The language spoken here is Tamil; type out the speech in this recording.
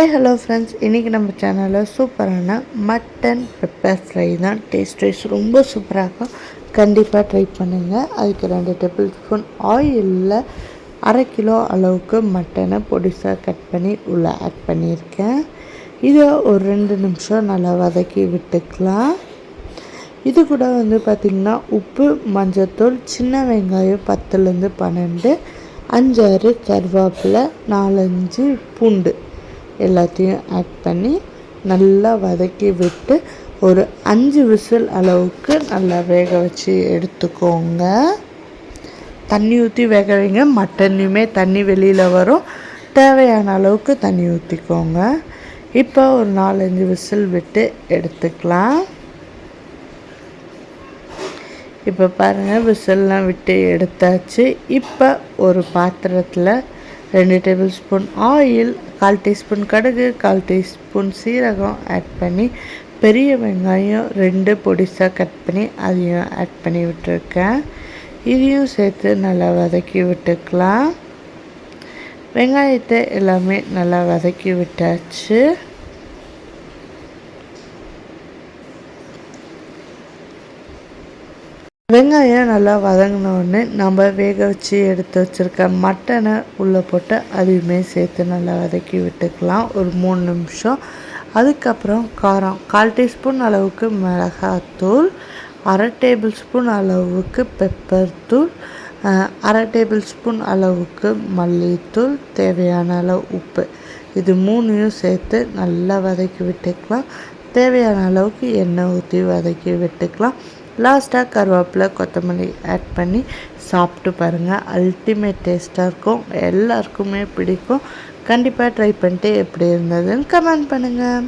ஹாய் ஹலோ ஃப்ரெண்ட்ஸ் இன்றைக்கி நம்ம சேனலில் சூப்பரான மட்டன் பெப்பர் ஃப்ரை தான். டேஸ்ட் வைஸ் ரொம்ப சூப்பராக இருக்கும். கண்டிப்பாக ட்ரை பண்ணுங்கள் அதுக்கு ரெண்டு டேபிள் ஸ்பூன் ஆயிலில் அரை கிலோ அளவுக்கு மட்டனை பொடிசாக கட் பண்ணி உள்ளே ஆட் பண்ணியிருக்கேன். இதை ஒரு ரெண்டு நிமிஷம் நல்லா வதக்கி விட்டுக்கலாம். இது கூட வந்து பார்த்திங்கன்னா உப்பு மஞ்சத்தூள் சின்ன வெங்காயம் பத்துலேருந்து பன்னெண்டு அஞ்சாறு கருவேப்பிலை நாலஞ்சு பூண்டு. எல்லாத்தையும் ஆட் பண்ணி நல்லா வதக்கி விட்டு ஒரு அஞ்சு விசில் அளவுக்கு நல்லா வேக வச்சு எடுத்துக்கோங்க. தண்ணி ஊற்றி வேக வைங்க. மட்டனையுமே தண்ணி வெளியில் வரும். தேவையான அளவுக்கு தண்ணி ஊற்றிக்கோங்க இப்போ ஒரு நாலஞ்சு விசில் விட்டு எடுத்துக்கலாம். இப்போ பாருங்கள் விசில்லாம் விட்டு எடுத்தாச்சு. இப்போ ஒரு பாத்திரத்தில் ரெண்டு டேபிள் ஸ்பூன் ஆயில் கால் டீஸ்பூன் கடுகு கால் டீஸ்பூன் சீரகம் ஆட் பண்ணி பெரிய வெங்காயம் ரெண்டு பொடிசாக கட் பண்ணி அதையும் ஆட் பண்ணி விட்டுருக்கேன். இதையும் சேர்த்து நல்லா வதக்கி விட்டுக்கலாம். வெங்காயத்தை எல்லாமே நல்லா வதக்கி விட்டாச்சு. வெங்காயம் நல்லா வதங்கினோடனே நம்ம வேக வச்சு எடுத்து வச்சுருக்க மட்டனை உள்ளே போட்டு அதையுமே சேர்த்து நல்லா வதக்கி விட்டுக்கலாம். ஒரு மூணு நிமிஷம். அதுக்கப்புறம் காரம். கால் டீஸ்பூன் அளவுக்கு மிளகாத்தூள் அரை டேபிள் ஸ்பூன் அளவுக்கு பெப்பர் தூள் அரை டேபிள் ஸ்பூன் அளவுக்கு மல்லித்தூள் தேவையான அளவு உப்பு. இது மூணையும் சேர்த்து நல்லா வதக்கி விட்டுக்கலாம். தேவையான அளவுக்கு எண்ணெய் ஊற்றி வதக்கி விட்டுக்கலாம். லாஸ்ட்டாக கருவேப்பிலை கொத்தமல்லி ஆட் பண்ணி சாப்பிட்டு பாருங்கள் அல்டிமேட் டேஸ்ட்டாக இருக்கும். எல்லாருக்குமே பிடிக்கும். கண்டிப்பாக ட்ரை பண்ணிட்டு எப்படி இருந்ததுன்னு கமெண்ட் பண்ணுங்கள்